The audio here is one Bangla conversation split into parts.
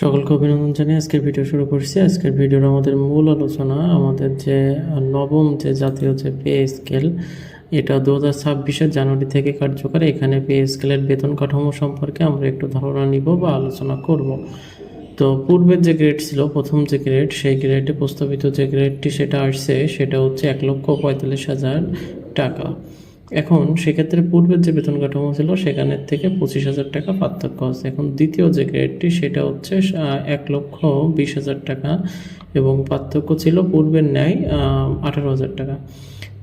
সকলকে অভিনন্দন জানিয়ে আজকের ভিডিও শুরু করছি। আজকের ভিডিওর আমাদের মূল আলোচনা আমাদের যে নবম যে জাতীয় যে পে স্কেল, এটা দু হাজার ছাব্বিশের জানুয়ারি থেকে কার্যকর। এখানে পে স্কেলের বেতন কাঠামো সম্পর্কে আমরা একটু ধারণা নিব বা আলোচনা করব। তো পূর্বের যে গ্রেড ছিল, প্রথম যে গ্রেড সেই গ্রেডে প্রস্তাবিত যে গ্রেডটি সেটা আসছে, সেটা হচ্ছে এক লক্ষ পঁয়তাল্লিশ হাজার টাকা। এখন সেক্ষেত্রে পূর্বের যে বেতন কাঠামো ছিল, সেখানের থেকে পঁচিশ হাজার টাকা পার্থক্য আছে। এখন দ্বিতীয় যে গ্রেডটি, সেটা হচ্ছে এক লক্ষ বিশ হাজার টাকা এবং পার্থক্য ছিল পূর্বের ন্যায় আঠারো হাজার টাকা।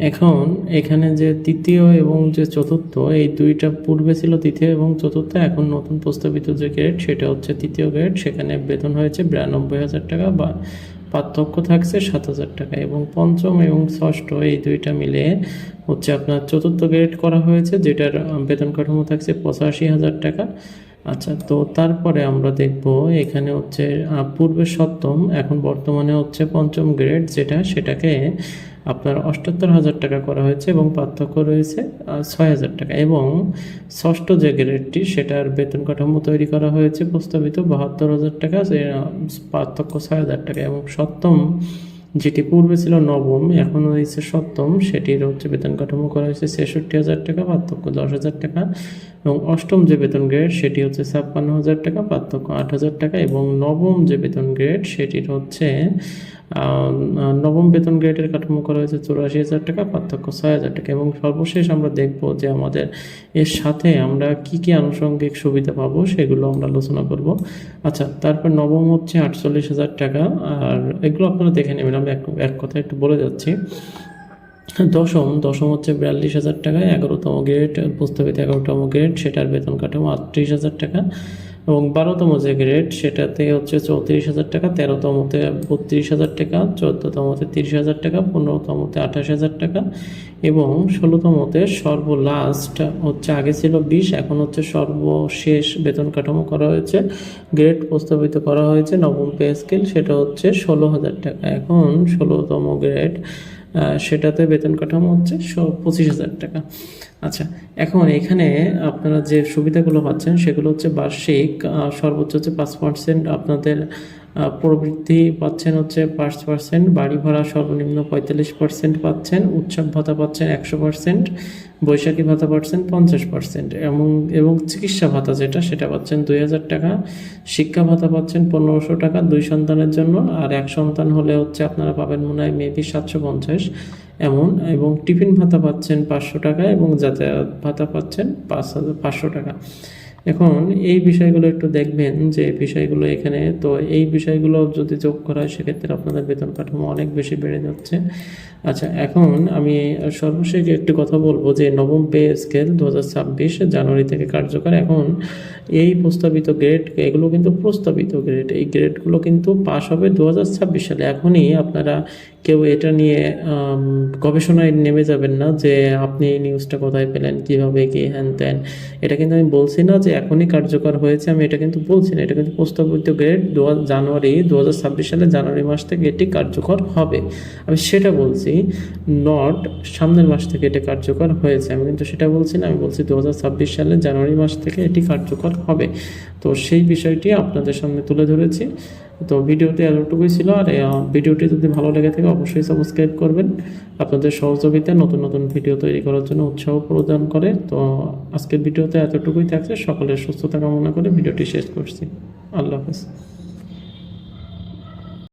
এখন এখানে যে তৃতীয় এবং যে চতুর্থ, এই দুইটা পূর্বে ছিল তৃতীয় এবং চতুর্থ, এখন নতুন প্রস্তাবিত যে গ্রেড, সেটা হচ্ছে তৃতীয় গ্রেড। সেখানে বেতন হয়েছে বিরানব্বই হাজার টাকা বা পার্থক্য থাকছে সাত হাজার টাকা এবং পঞ্চম এবং ষষ্ঠ এই দুইটা মিলে হচ্ছে আপনার চতুর্থ গ্রেড করা হয়েছে, যেটার বেতন কাঠামো থাকছে পঁচাশি হাজার টাকা। আচ্ছা তো তারপরে আমরা দেখব এখানে হচ্ছে পূর্বে সপ্তম, এখন বর্তমানে হচ্ছে পঞ্চম গ্রেড যেটা সেটাকে আপনার অষ্টাত্তর হাজার টাকা করা হয়েছে এবং পার্থক্য রয়েছে ছয় হাজার টাকা। এবং ষষ্ঠ যে গ্রেডটি, সেটার বেতন কাঠামো তৈরি করা হয়েছে, প্রস্তাবিত বাহাত্তর হাজার টাকা পার্থক্য ছয় হাজার টাকা। এবং সপ্তম যেটি পূর্বে ছিল নবম এখন হয়েছে সপ্তম। সেটির হচ্ছে বেতন কাঠামো করা হয়েছে ছেষট্টি হাজার টাকা, পার্থক্য দশ হাজার টাকা। এবং অষ্টম যে বেতন গ্রেড সেটি হচ্ছে ছাপ্পান্ন হাজার টাকা, পার্থক্য আট হাজার টাকা। এবং নবম যে বেতন গ্রেড সেটির হচ্ছে নবম বেতন গ্রেডের কাঠামো করা হয়েছে চুরাশি হাজার টাকা, পার্থক্য ছয় হাজার টাকা। এবং সর্বশেষ আমরা দেখব যে আমাদের এর সাথে আমরা কি কি আনুষঙ্গিক সুবিধা পাবো, সেগুলো আমরা আলোচনা করব। আচ্ছা তারপর নবম হচ্ছে আটচল্লিশ হাজার টাকা। আর এগুলো আপনারা দেখে নেবেন। আমি এক এক কথা একটু বলে যাচ্ছি। দশম দশম হচ্ছে বিয়াল্লিশ হাজার টাকা এগারোতম গ্রেড প্রস্তাবিত এগারোতম গ্রেড সেটার বেতন কাঠামো আটত্রিশ হাজার টাকা। এবং বারোতম যে গ্রেড সেটাতে হচ্ছে চৌত্রিশ হাজার টাকা, তেরোতমতে বত্রিশ হাজার টাকা, চোদ্দোতমতে তিরিশ হাজার টাকা, পনেরোতমতে আঠাশ হাজার টাকা এবং ষোলোতমতে সর্বলাস্ট হচ্ছে আগে ছিল বিশ, এখন হচ্ছে সর্বশেষ বেতন কাঠামো করা হয়েছে গ্রেড প্রস্তাবিত করা হয়েছে, নবম পে স্কেল সেটা হচ্ছে ষোলো হাজার টাকা। এখন ষোলোতম গ্রেড সেটাতে বেতন কাঠামো হচ্ছে পঁচিশ হাজার টাকা। আচ্ছা এখন এখানে আপনারা যে সুবিধাগুলো পাচ্ছেন সেগুলো হচ্ছে বার্ষিক সর্বোচ্চ হচ্ছে পাঁচ পার্সেন্ট আপনাদের প্রবৃদ্ধি পাচ্ছেন হচ্ছে পাঁচ পার্সেন্ট বাড়ি ভাড়া সর্বনিম্ন পঁয়তাল্লিশ পার্সেন্ট পাচ্ছেন, উৎসব ভাতা পাচ্ছেন একশো পার্সেন্ট বৈশাখী ভাতা পাচ্ছেন পঞ্চাশ পার্সেন্ট এবং এবং চিকিৎসা ভাতা যেটা, সেটা পাচ্ছেন দুই হাজার টাকা, শিক্ষা ভাতা পাচ্ছেন পনেরোশো টাকা দুই সন্তানের জন্য, আর এক সন্তান হলে হচ্ছে আপনারা পাবেন মনে হয় মেবি সাতশো পঞ্চাশ, এমন, এবং টিফিন ভাতা পাচ্ছেন পাঁচশো টাকা এবং যাতায়াত ভাতা পাচ্ছেন পাঁচ হাজার, পাঁচশো টাকা। এখন এই বিষয়গুলো একটু দেখবেন যে বিষয়গুলো এখানে, তো এই বিষয়গুলো যদি যোগ করা হয়, সেক্ষেত্রে আপনাদের বেতন কাঠামো অনেক বেশি বেড়ে যাচ্ছে। আচ্ছা এখন আমি সর্বশেষ একটি কথা বলব যে নবম পে স্কেল দু হাজার ছাব্বিশ জানুয়ারি থেকে কার্যকর। এখন এই প্রস্তাবিত গ্রেড এগুলো কিন্তু প্রস্তাবিত গ্রেড এই গ্রেডগুলো কিন্তু পাশ হবে দু হাজার ছাব্বিশ সালে। এখনই আপনারা কেউ এটা নিয়ে গবেষণায় নেমে যাবেন না যে আপনি এই নিউজটা কোথায় পেলেন, কীভাবে, কি হ্যান ত্যান। এটা কিন্তু আমি বলছি না যে এখনই কার্যকর হয়েছে, আমি এটা কিন্তু বলছি না, এটা কিন্তু প্রস্তাবিত গ্রেড দু জানুয়ারি দু হাজার ছাব্বিশ সালে জানুয়ারি মাস থেকে এটি কার্যকর হবে। আমি সেটা বলছি, নট সামনের মাস থেকে এটি কার্যকর হয়েছে, আমি কিন্তু সেটা বলছি না, আমি বলছি দু হাজার ছাব্বিশ সালে জানুয়ারি মাস থেকে এটি কার্যকর হবে। তো সেই বিষয়টি আপনাদের সামনে তুলে ধরেছি। তো ভিডিওটি এতটুকুই ছিল, আর ভিডিওটি যদি ভালো লেগে থাকে অবশ্যই সাবস্ক্রাইব করবেন। আপনাদের সহযোগিতা নতুন নতুন ভিডিও তৈরি করার জন্য উৎসাহ প্রদান করে। তো আজকের ভিডিওতে এতটুকুই থাকছে। সকলের সুস্থতা কামনা করে ভিডিওটি শেষ করছি। আল্লাহ হাফেজ।